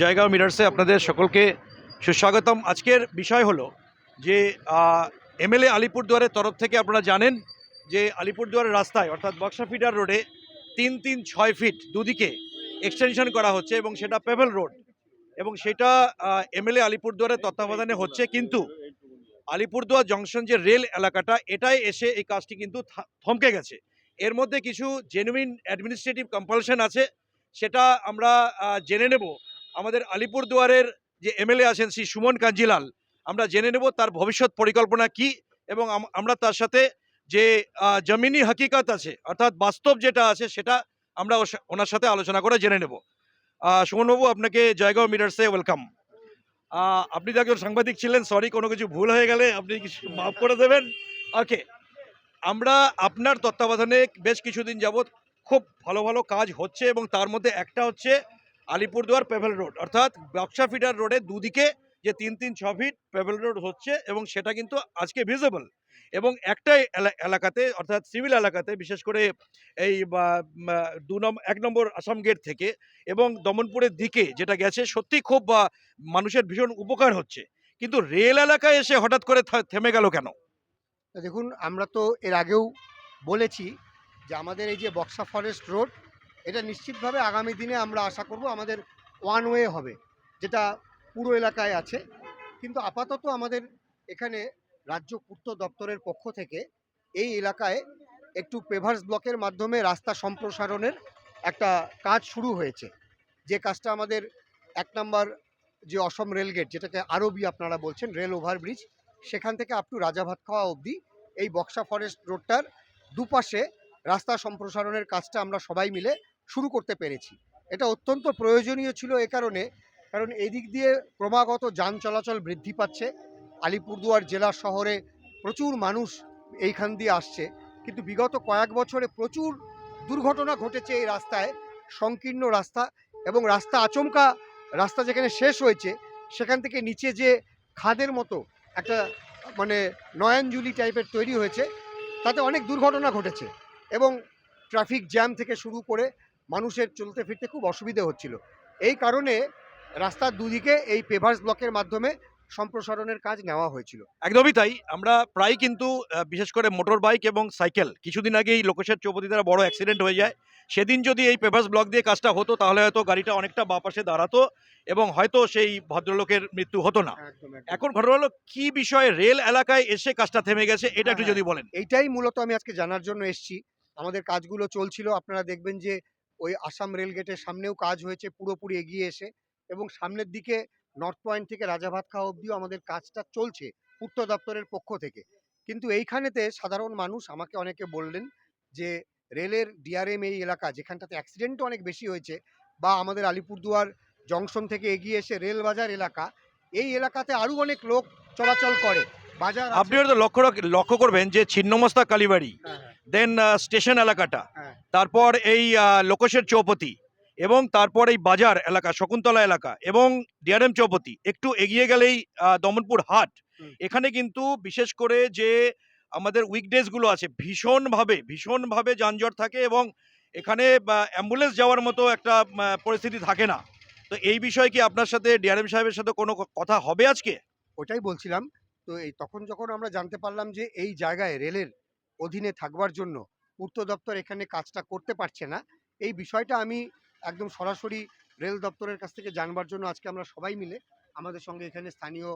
জায়গা মিরার্সে আপনাদের সকলকে সুস্বাগতম। আজকের বিষয় হলো যে এমএলএ আলিপুরদুয়ারের তরফ থেকে আপনারা জানেন যে, আলিপুরদুয়ারের রাস্তায়, অর্থাৎ বক্সা ফিডার রোডে তিন তিন ছয় ফিট দুদিকে এক্সটেনশন করা হচ্ছে এবং সেটা পেভেল রোড এবং সেটা এমএলএ আলিপুরদুয়ারের তত্ত্বাবধানে হচ্ছে। কিন্তু আলিপুরদুয়ার জংশন যে রেল এলাকাটা, এটাই এসে এই কাজটি কিন্তু থমকে গেছে। এর মধ্যে কিছু জেনুইন অ্যাডমিনিস্ট্রেটিভ কম্পালশন আছে। সেটা আমরা জেনে নেব আমাদের আলিপুরদুয়ারের যে এমএলএ আছেন শ্রী সুমন কাঞ্জিলাল, আমরা জেনে নেব তার ভবিষ্যৎ পরিকল্পনা কি এবং আমরা তার সাথে যে জমিনি হাকিকাত আছে, অর্থাৎ বাস্তব যেটা আছে সেটা আমরা ওনার সাথে আলোচনা করে জেনে নেব। সুমনবাবু, আপনাকে জয়গাঁও মিটার্সে ওয়েলকাম। আপনি তো একজন সাংবাদিক ছিলেন, সরি, কোনো কিছু ভুল হয়ে গেলে আপনি কিছু মাফ করে দেবেন। ওকে আমরা আপনার তত্ত্বাবধানে বেশ কিছুদিন যাবৎ খুব ভালো ভালো কাজ হচ্ছে এবং তার মধ্যে একটা হচ্ছে আলিপুরদুয়ার পেভেল রোড। অর্থাৎ ব্যবসা ফিডার রোডে দুদিকে যে তিন তিন ছ ফিট পেভেল রোড হচ্ছে এবং সেটা কিন্তু আজকে ভিজিবল এবং একটাই এলা- এলাকাতে, অর্থাৎ সিভিল এলাকাতে, বিশেষ করে এই দু নম্বর এক নম্বর আসাম গেট থেকে এবং দমনপুরের দিকে যেটা গেছে, সত্যি খুব মানুষের ভীষণ উপকার হচ্ছে। কিন্তু রেল এলাকায় এসে হঠাৎ করে থেমে গেল কেন? দেখুন, আমরা তো এর আগেও বলেছি যে আমাদের এই যে বক্সা ফরেস্ট রোড এটা নিশ্চিতভাবে আগামী দিনে আমরা আশা করব আমাদের ওয়ান ওয়ে হবে, যেটা পুরো এলাকায় আছে। কিন্তু আপাতত আমাদের এখানে রাজ্য পূর্ত দপ্তরের পক্ষ থেকে এই এলাকায় একটু পেভার্স ব্লকের মাধ্যমে রাস্তা সম্প্রসারণের একটা কাজ শুরু হয়েছে। যে কাজটা আমাদের এক নম্বর যে অসম রেলগেট, যেটাকে আরবি আপনারা বলছেন, রেল ওভারব্রিজ, সেখান থেকে আপ টু রাজাভাতখাওয়া অবধি এই বক্সা ফরেস্ট রোডটার দুপাশে রাস্তা সম্প্রসারণের কাজটা আমরা সবাই মিলে শুরু করতে পেরেছি। এটা অত্যন্ত প্রয়োজনীয় ছিল এ কারণে, কারণ এদিক দিয়ে ক্রমাগত যান চলাচল বৃদ্ধি পাচ্ছে। আলিপুরদুয়ার জেলা শহরে প্রচুর মানুষ এইখান দিয়ে আসছে। কিন্তু বিগত কয়েক বছরে প্রচুর দুর্ঘটনা ঘটেছে এই রাস্তায়, সংকীর্ণ রাস্তা এবং রাস্তা আচমকা, রাস্তা যেখানে শেষ হয়েছে, সেখান থেকে নিচে যে খাদের মতো একটা মানে নয়নজুলি টাইপের তৈরি হয়েছে, তাতে অনেক দুর্ঘটনা ঘটেছে এবং ট্রাফিক জ্যাম থেকে শুরু করে মানুষের চলতে ফিরতে খুব অসুবিধে হচ্ছিল। এই কারণে রাস্তার দুদিকে এই পেভার্স ব্লকের মাধ্যমে সম্প্রসারণের কাজ নেওয়া হয়েছিল। একদমই তাই। আমরা প্রায় কিন্তু বিশেষ করে মোটর বাইক এবং সাইকেল কিছুদিন আগেই লোকেশের চৌপতি দ্বারা বড় অ্যাক্সিডেন্ট হয়ে যায়। সেদিন যদি এই পেপার্স ব্লক দিয়ে কাজটা হতো তাহলে হয়তো গাড়িটা অনেকটা বা পাশে দাঁড়াতো এবং হয়তো সেই ভদ্রলোকের মৃত্যু হতো না। এখন ঘটনা হলো কি বিষয়ে রেল এলাকায় এসে কাজটা থেমে গেছে এটা একটু হ্যাঁ, যদি বলেন। এইটাই মূলত আমি আজকে জানার জন্য এসেছি। আমাদের কাজগুলো চলছিল আপনারা দেখবেন যে ওই আসাম রেল গেটের সামনেও কাজ হয়েছে পুরোপুরি এগিয়ে এসে এবং সামনের দিকে নর্থ পয়েন্ট থেকে রাজাভাত খাওয়া অবধিও আমাদের কাজটা চলছে পূর্ত দপ্তরের পক্ষ থেকে। কিন্তু এইখানেতে সাধারণ মানুষ আমাকে অনেকে বললেন যে রেলের ডিআরএম এই এলাকা যেখানটাতে অ্যাক্সিডেন্টও অনেক বেশি হয়েছে বা আমাদের আলিপুরদুয়ার জংশন থেকে এগিয়ে এসে রেলবাজার এলাকা এই এলাকাতে আরও অনেক লোক চলাচল করে। বাজার আপনি হয়তো লক্ষ্য লক্ষ্য করবেন যে ছিন্নমস্তা কালীবাড়ি। হ্যাঁ, হ্যাঁ, দেন স্টেশন এলাকাটা। হ্যাঁ। তারপর এই আহ, লোকেশের চৌপতি এবং তারপর এই বাজার এলাকা শকুন্তলা এলাকা এবং ডিআরএম চৌপতি। একটু এগিয়ে গেলেই দমনপুর হাট। এখানে কিন্তু বিশেষ করে যে আমাদের উইকডেজগুলো আছে ভীষণভাবে ভীষণভাবে যানজট থাকে এবং এখানে অ্যাম্বুলেন্স যাওয়ার মতো একটা পরিস্থিতি থাকে না। তো এই বিষয়ে কি আপনার সাথে ডিআরএম সাহেবের সাথে কোনো কথা হবে আজকে? ওটাই বলছিলাম। তো এই তখন যখন আমরা জানতে পারলাম যে এই জায়গায় রেলের অধীনে থাকবার জন্য পূর্ত দপ্তর এখানে কাজটা করতে পারছে না। এই বিষয়টা আমি একদম সরাসরি রেল দপ্তরের কাছ থেকে জানবার জন্য আজকে আমরা সবাই মিলে আমাদের সঙ্গে এখানে স্থানীয়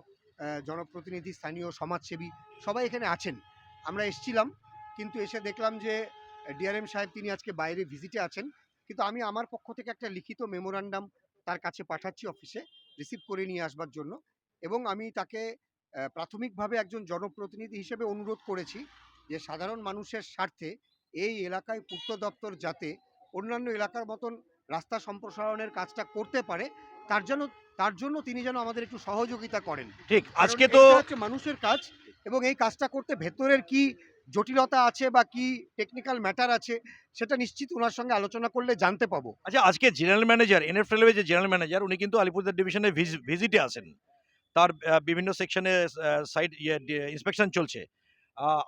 জনপ্রতিনিধি, স্থানীয় সমাজসেবী সবাই এখানে আছেন। আমরা এসছিলাম কিন্তু এসে দেখলাম যে ডিআরএম সাহেব তিনি আজকে বাইরে ভিজিটে আছেন। কিন্তু আমি আমার পক্ষ থেকে একটা লিখিত মেমোরান্ডাম তার কাছে পাঠাচ্ছি অফিসে রিসিভ করে নিয়ে আসবার জন্য এবং আমি তাকে প্রাথমিকভাবে একজন জনপ্রতিনিধি হিসেবে অনুরোধ করেছি যে সাধারণ মানুষের স্বার্থে এই এলাকায় পূর্ত দপ্তর যাতে অন্যান্য এলাকার মতন রাস্তা সম্প্রসারণের কাজটা করতে পারে তার জন্য তার জন্য তিনি যেন আমাদের একটু সহযোগিতা করেন। ঠিক আজকে তো মানুষের কাজ এবং এই কাজটা করতে ভেতরের কি জটিলতা আছে বা কি টেকনিক্যাল ম্যাটার আছে সেটা নিশ্চিত ওনার সঙ্গে আলোচনা করলে জানতে পাবো। আচ্ছা আজকে জেনারেল ম্যানেজার এনএফ রেলওয়ে যে জেনারেল ম্যানেজার উনি কিন্তু আলিপুরদুয়ার ডিভিশনে ভিজিটে আসেন তার বিভিন্ন সেকশনে সাইড ইন্সপেকশন চলছে।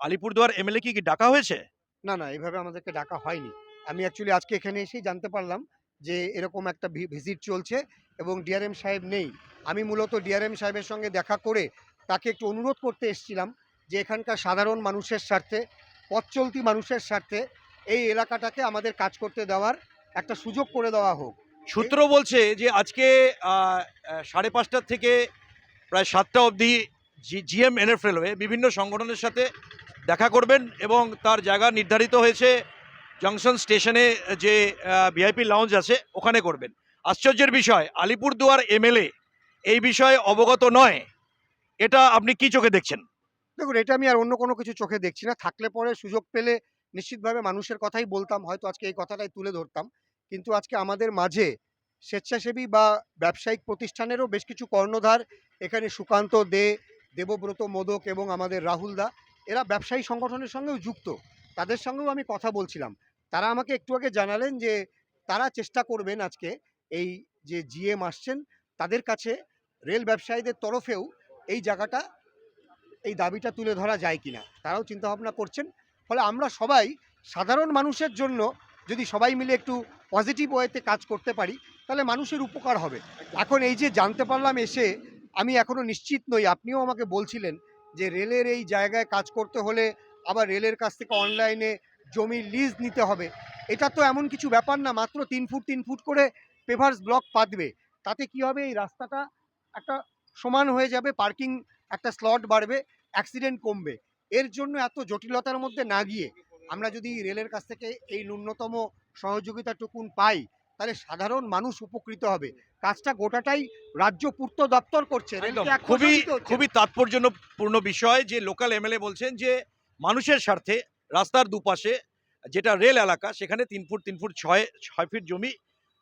আলিপুরদুয়ার এমএলএ কি কি ডাকা হয়েছে? না না এভাবে আমাদেরকে ডাকা হয়নি। আমি অ্যাকচুয়ালি আজকে এখানে এসেই জানতে পারলাম যে এরকম একটা ভিজিট চলছে এবং ডিআরএম সাহেব নেই। আমি মূলত ডিআরএম সাহেবের সঙ্গে দেখা করে তাকে একটু অনুরোধ করতে এসেছিলাম যে এখানকার সাধারণ মানুষের স্বার্থে পথ চলতি মানুষের স্বার্থে এই এলাকাটাকে আমাদের কাজ করতে দেওয়ার একটা সুযোগ করে দেওয়া হোক। সূত্র বলছে যে আজকে সাড়ে পাঁচটার থেকে প্রায় সাতটা অবধি জিএম এনএফ রেলওয়ে বিভিন্ন সংগঠনের সাথে দেখা করবেন এবং তার জায়গা নির্ধারিত হয়েছে জংশন স্টেশনে যে ভিআইপি লাউঞ্জ আছে, ওখানে করবেন। আশ্চর্যের বিষয়, আলিপুরদুয়ার এমএলএ এই বিষয়ে অবগত নয়। এটা আপনি কি চোখে দেখছেন? দেখুন, এটা আমি আর অন্য কোনো কিছু চোখে দেখছি না। থাকলে পরে সুযোগ পেলে নিশ্চিতভাবে মানুষের কথাই বলতাম, হয়তো আজকে এই কথাটাই তুলে ধরতাম। কিন্তু আজকে আমাদের মাঝে স্বেচ্ছাসেবী বা ব্যবসায়িক প্রতিষ্ঠানেরও বেশ কিছু কর্ণধার, এখানে সুকান্ত দে দেবব্রত, মোদক এবং আমাদের রাহুল দা, এরা ব্যবসায়ী সংগঠনের সঙ্গেও যুক্ত। তাদের সঙ্গেও আমি কথা বলছিলাম। তারা আমাকে একটু আগে জানালেন যে, তারা চেষ্টা করবেন আজকে এই যে জিএম আসছেন, তাদের কাছে রেল ব্যবসায়ীদের তরফেও এই জায়গাটা, এই দাবিটা তুলে ধরা যায় কিনা, তারাও চিন্তাভাবনা করছেন। ফলে আমরা সবাই সাধারণ মানুষের জন্য যদি সবাই মিলে একটু পজিটিভ ওয়েতে কাজ করতে পারি, তাহলে মানুষের উপকার হবে। এখন এই যে জানতে পারলাম এসে আমি এখনও নিশ্চিত নই, আপনিও আমাকে বলছিলেন যে রেলের এই জায়গায় কাজ করতে হলে আবার রেলের কাছ থেকে অনলাইনে জমি লিজ নিতে হবে। এটা তো এমন কিছু ব্যাপার না, মাত্র তিন ফুট তিন ফুট করে পেভার্স ব্লক পাতবে। তাতে কি হবে? এই রাস্তাটা একটা সমান হয়ে যাবে, পার্কিং একটা স্লট বাড়বে, অ্যাক্সিডেন্ট কমবে। এর জন্য এত জটিলতার মধ্যে না গিয়ে আমরা যদি রেলের কাছ থেকে এই ন্যূনতম সহযোগিতাটুকুন পাই তাহলে সাধারণ মানুষ উপকৃত হবে। কাজটা গোটাটাই রাজ্য পূর্ত দপ্তর করছে। খুবই। খুবই তাৎপর্যপূর্ণ বিষয় যে লোকাল এমএলএ বলছেন যে মানুষের স্বার্থে রাস্তার দুপাশে যেটা রেল এলাকা সেখানে তিন ফুট তিন ফুট ছয় ছয় ফিট জমি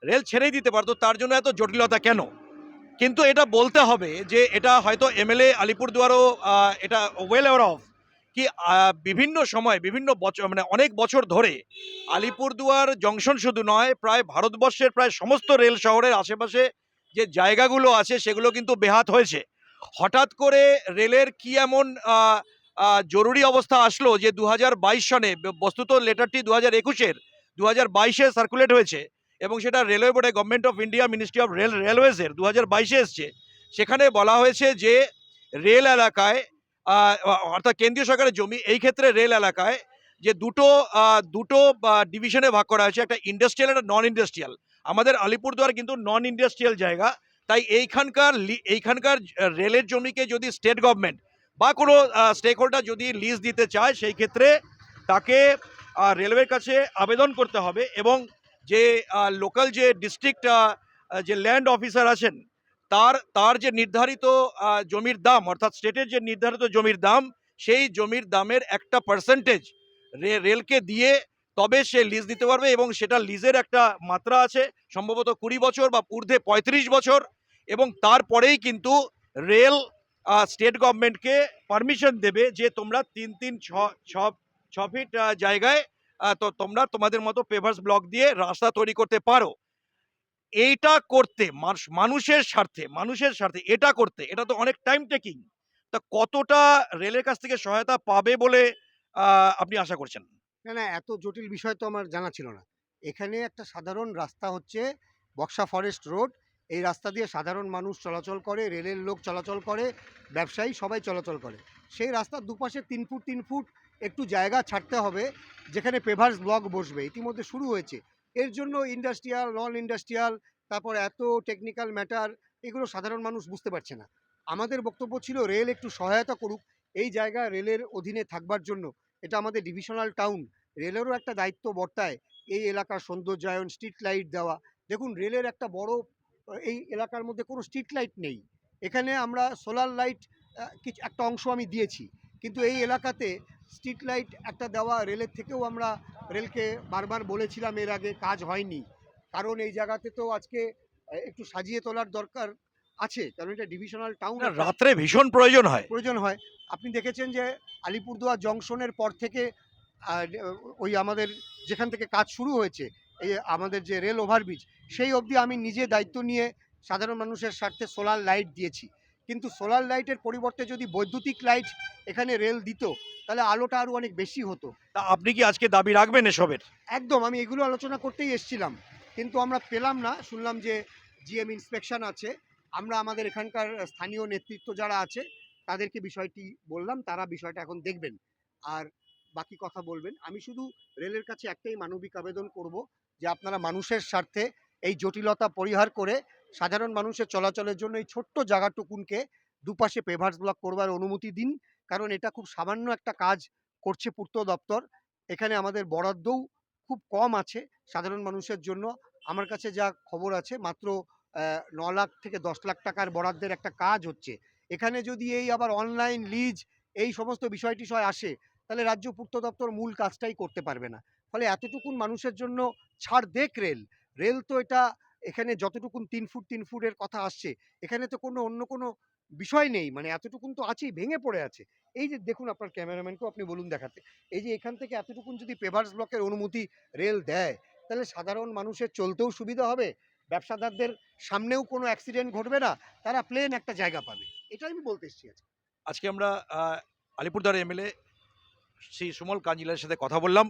রেল ছেড়েই দিতে পারতো তার জন্য এত জটিলতা কেন? কিন্তু এটা বলতে হবে যে এটা হয়তো এমএলএ আলিপুরদুয়ারও এটা ওয়েল অ্যাওয়ার অফ কি বিভিন্ন সময়, বিভিন্ন বছর মানে অনেক বছর ধরে আলিপুরদুয়ার জংশন শুধু নয়, প্রায় ভারতবর্ষের প্রায় সমস্ত রেল শহরের আশেপাশে যে জায়গাগুলো আছে, সেগুলো কিন্তু বেহাত হয়েছে। হঠাৎ করে রেলের কি এমন জরুরি অবস্থা আসলো যে দু হাজার বাইশ সনে, বস্তুত লেটারটি দু হাজার একুশের দু হাজার বাইশে সার্কুলেট হয়েছে এবং সেটা রেলওয়ে বোর্ডে government of India ministry of rail রেলওয়েজের দু হাজার বাইশে এসছে। সেখানে বলা হয়েছে যে রেল এলাকায় অর্থাৎ কেন্দ্রীয় সরকারের জমি এই ক্ষেত্রে রেল এলাকায় যে দুটো দুটো ডিভিশনে ভাগ করা হয়েছে, একটা ইন্ডাস্ট্রিয়াল একটা নন ইন্ডাস্ট্রিয়াল আমাদের আলিপুরদুয়ার কিন্তু নন ইন্ডাস্ট্রিয়াল জায়গা, তাই এইখানকার এইখানকার রেলের জমিকে যদি স্টেট গভর্নমেন্ট বা কোনো স্টেক হোল্ডার যদি লিজ দিতে চায়, সেই ক্ষেত্রে তাকে রেলওয়ের কাছে আবেদন করতে হবে এবং যে লোকাল যে ডিস্ট্রিক্ট যে ল্যান্ড অফিসার আছেন তার তার যে নির্ধারিত জমির দাম, অর্থাৎ স্টেটের যে নির্ধারিত জমির দাম, সেই জমির দামের একটা পার্সেন্টেজ রেলকে দিয়ে তবে সে লিজ দিতে পারবে এবং সেটা লিজের একটা মাত্রা আছে, সম্ভবত কুড়ি বছর বা ঊর্ধ্বে পঁয়ত্রিশ বছর এবং তারপরেই কিন্তু রেল স্টেট গভর্নমেন্টকে পারমিশন দেবে যে তোমরা তিন তিন, ছ ছ ছ ফিট জায়গায় তো তোমরা তোমাদের মতো পেভার্স ব্লক দিয়ে রাস্তা তৈরি করতে পারো। এইটা করতে, মানুষ- মানুষের স্বার্থে মানুষের স্বার্থে এটা করতে, এটা তো অনেক টাইম টেকিং তা কতটা রেলের কাছ থেকে সহায়তা পাবে বলে আপনি আশা করছেন? না না, এত জটিল বিষয় তো আমার জানা ছিল না। এখানে একটা সাধারণ রাস্তা হচ্ছে বক্সা ফরেস্ট রোড এই রাস্তা দিয়ে সাধারণ মানুষ চলাচল করে রেলের লোক চলাচল করে, ব্যবসায়ী সবাই চলাচল করে। সেই রাস্তার দুপাশে তিন ফুট তিন ফুট একটু জায়গা ছাড়তে হবে, যেখানে পেভার্স ব্লক বসবে। ইতিমধ্যে শুরু হয়েছে। এর জন্য ইন্ডাস্ট্রিয়াল, নন ইন্ডাস্ট্রিয়াল, তারপর এত টেকনিক্যাল ম্যাটার এগুলো সাধারণ মানুষ বুঝতে পারছে না। আমাদের বক্তব্য ছিল রেল একটু সহায়তা করুক, এই জায়গা রেলের অধীনে থাকবার জন্য। এটা আমাদের ডিভিশনাল টাউন রেলেরও একটা দায়িত্ব বর্তায় এই এলাকার সৌন্দর্যায়ন স্ট্রিট লাইট দেওয়া। দেখুন, রেলের একটা বড়, এই এলাকার মধ্যে কোনো স্ট্রিট লাইট নেই। এখানে আমরা সোলার লাইট কিছু, একটা অংশ আমি দিয়েছি। কিন্তু এই এলাকাতে স্ট্রিট লাইট একটা দেওয়া রেলের থেকেও আমরা রেলকে বারবার বলেছিলাম এর আগে কাজ হয়নি। কারণ এই জায়গাতে তো আজকে একটু সাজিয়ে তোলার দরকার আছে কারণ এটা ডিভিশনাল টাউন রাত্রে ভীষণ প্রয়োজন হয়। প্রয়োজন হয়। আপনি দেখেছেন যে আলিপুরদুয়ার জংশনের পর থেকে ওই আমাদের যেখান থেকে কাজ শুরু হয়েছে এই আমাদের যে রেল ওভারব্রিজ সেই অবধি আমি নিজে দায়িত্ব নিয়ে সাধারণ মানুষের স্বার্থে সোলার লাইট দিয়েছি। কিন্তু সোলার লাইটের পরিবর্তে যদি বৈদ্যুতিক লাইট এখানে রেল দিত তাহলে আলোটা আরও অনেক বেশি হতো। তা আপনি কি আজকে দাবি রাখবেন এসবের? একদম আমি এগুলো আলোচনা করতেই এসছিলাম। কিন্তু আমরা পেলাম না শুনলাম যে জিএম ইন্সপেকশন আছে। আমরা আমাদের এখানকার স্থানীয় নেতৃত্ব যারা আছে তাদেরকে বিষয়টি বললাম তারা বিষয়টা এখন দেখবেন। আর বাকি কথা বলবেন। আমি শুধু রেলের কাছে একটাই মানবিক আবেদন করব যে আপনারা মানুষের স্বার্থে এই জটিলতা পরিহার করে সাধারণ মানুষের চলাচলের জন্য এই ছোট্ট জায়গাটুকুনকে দুপাশে পেভার্স ব্লক করবার অনুমতি দিন। কারণ এটা খুব সামান্য একটা কাজ করছে পূর্ত দপ্তর। এখানে আমাদের বরাদ্দও খুব কম আছে সাধারণ মানুষের জন্য। আমার কাছে যা খবর আছে, মাত্র ন লাখ থেকে দশ লাখ টাকার বরাদ্দের একটা কাজ হচ্ছে। এখানে যদি এই আবার অনলাইন লিজ এই সমস্ত বিষয়টি টিষয় আসে, তাহলে রাজ্য পূর্ত দপ্তর মূল কাজটাই করতে পারবে না। ফলে এতটুকুন মানুষের জন্য ছাড় দেখ রেল। রেল তো এটা এখানে যতটুকুন তিন ফুট তিন ফুটের কথা আসছে এখানে তো কোনো অন্য কোনো বিষয় নেই মানে এতটুকুন তো আছেই ভেঙে পড়ে আছে। এই যে দেখুন আপনার ক্যামেরাম্যানকেও আপনি বলুন দেখাতে এই যে এখান থেকে এতটুকুন যদি পেভার্স ব্লকের অনুমতি রেল দেয় তাহলে সাধারণ মানুষের চলতেও সুবিধা হবে ব্যবসাদারদের সামনেও কোনো অ্যাক্সিডেন্ট ঘটবে না তারা প্লেন একটা জায়গা পাবে। এটাই আমি বলতে এসেছি আজকে। আজকে আমরা আহ, আলিপুরদুয়ার এমএলএ শ্রী সুমল কাঞ্জিলার সাথে কথা বললাম।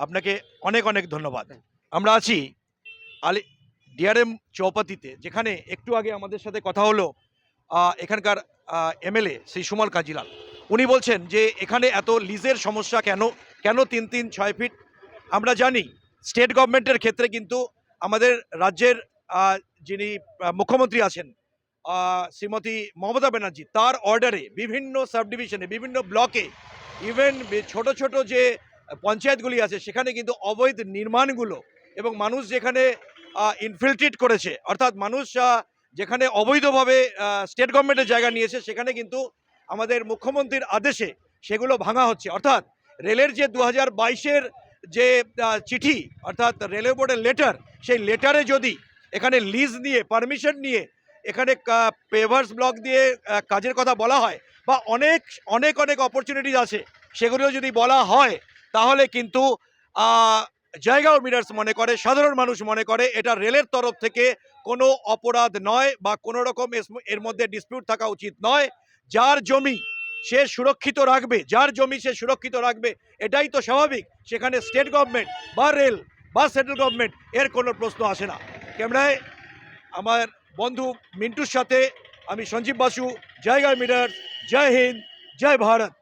আপনাকে অনেক অনেক ধন্যবাদ। আমরা আছি আলি ডিআরএম চৌপাতিতে, যেখানে একটু আগে আমাদের সাথে কথা হলো এখানকার এমএলএ শ্রী সুমল কাজিলাল। উনি বলছেন যে, এখানে এত লিজের সমস্যা কেন কেন তিন তিন ছয় ফিট? আমরা জানি, স্টেট গভর্নমেন্টের ক্ষেত্রে কিন্তু আমাদের রাজ্যের যিনি মুখ্যমন্ত্রী আছেন শ্রীমতী মমতা ব্যানার্জি, তার অর্ডারে বিভিন্ন সাব ডিভিশনে বিভিন্ন ব্লকে, ইভেন ছোট ছোট যে পঞ্চায়েতগুলি আছে, সেখানে কিন্তু অবৈধ নির্মাণগুলো এবং মানুষ যেখানে ইনফিল্ট্রেট করেছে। অর্থাৎ মানুষ যেখানে অবৈধভাবে স্টেট গভর্নমেন্টের জায়গা নিয়েছে, সেখানে কিন্তু আমাদের মুখ্যমন্ত্রীর আদেশে সেগুলো ভাঙা হচ্ছে। অর্থাৎ রেলের যে দু হাজার বাইশের যে চিঠি, অর্থাৎ রেলওয়ে বোর্ডের লেটার সেই লেটারে যদি এখানে লিজ নিয়ে পারমিশন নিয়ে এখানে পেভার্স ব্লক দিয়ে কাজের কথা বলা হয়, বা অনেক অনেক অনেক অপরচুনিটিস আছে, সেগুলো যদি বলা হয়, তাহলে কিন্তু জায়গা মিরার্স মনে করে, সাধারণ মানুষ মনে করে, এটা রেলের তরফ থেকে কোনো অপরাধ নয় বা কোনো রকম এর মধ্যে ডিসপিউট থাকা উচিত নয়। যার জমি সে সুরক্ষিত রাখবে, যার জমি সে সুরক্ষিত রাখবে, এটাই তো স্বাভাবিক। সেখানে স্টেট গভর্নমেন্ট বা রেল বা সেন্ট্রাল গভর্নমেন্ট এর কোনো প্রশ্ন আসে না। ক্যামেরায় আমার বন্ধু মিন্টুর সাথে আমি সঞ্জীব বাসু জায়গা মিরার জয় হিন্দ, জয় ভারত।